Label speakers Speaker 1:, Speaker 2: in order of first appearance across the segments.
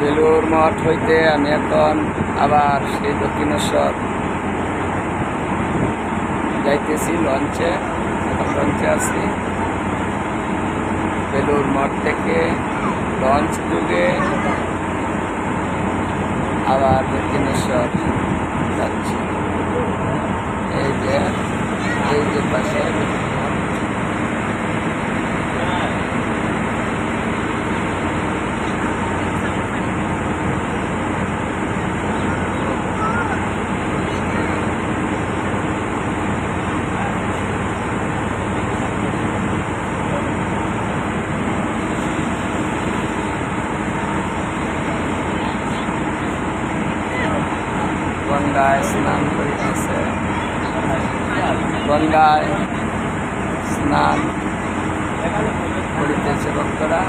Speaker 1: মঠ হইতে আমি এখন আবার সেই দক্ষিণেশ্বর যাইতেছি লঞ্চে। লঞ্চে আসি বেলুর মঠ থেকে লঞ্চ যুগে আবার দক্ষিণেশ্বর যাচ্ছি। গঙ্গায় স্নান করিতেছে। গঙ্গায় স্নান করিতেছে ভক্তরা।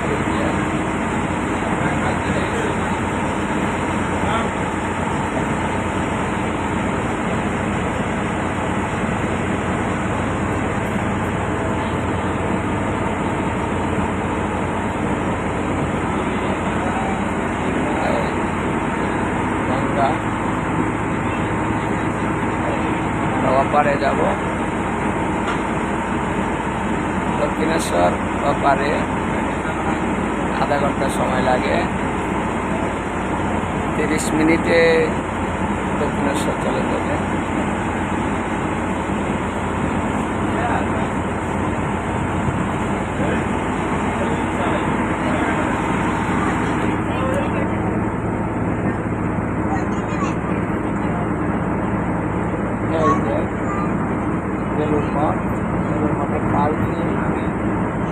Speaker 1: অপারে যাব। দক্ষিণেশ্বর পারে আধা ঘণ্টা সময় লাগে। তিরিশ মিনিটে দক্ষিণেশ্বর চলে যাবে। বেলুর মঠ বেলুর মঠের পাল দিয়ে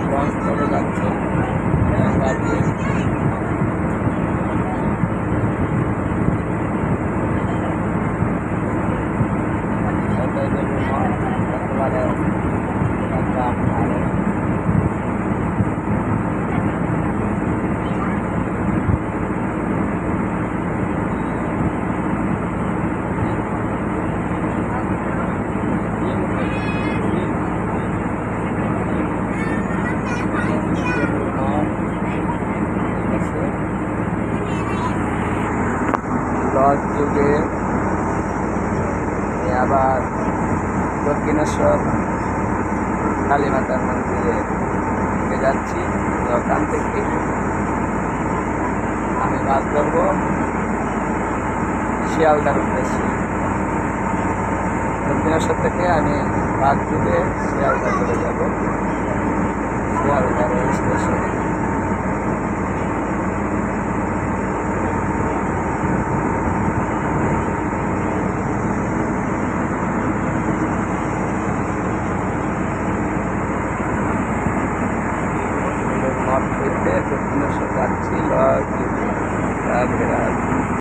Speaker 1: লঞ্চ চলে যাচ্ছে। লজ যুগে আবার দক্ষিণেশ্বর কালী মাতার মন্দিরে দিকে যাচ্ছি। ওখান থেকে আমি বাস ধরবো শিয়ালদার উদ্দেশ্যে। দক্ষিণেশ্বর থেকে আমি বাস যুগে শিয়ালদা চলে যাব। Sealdah rail station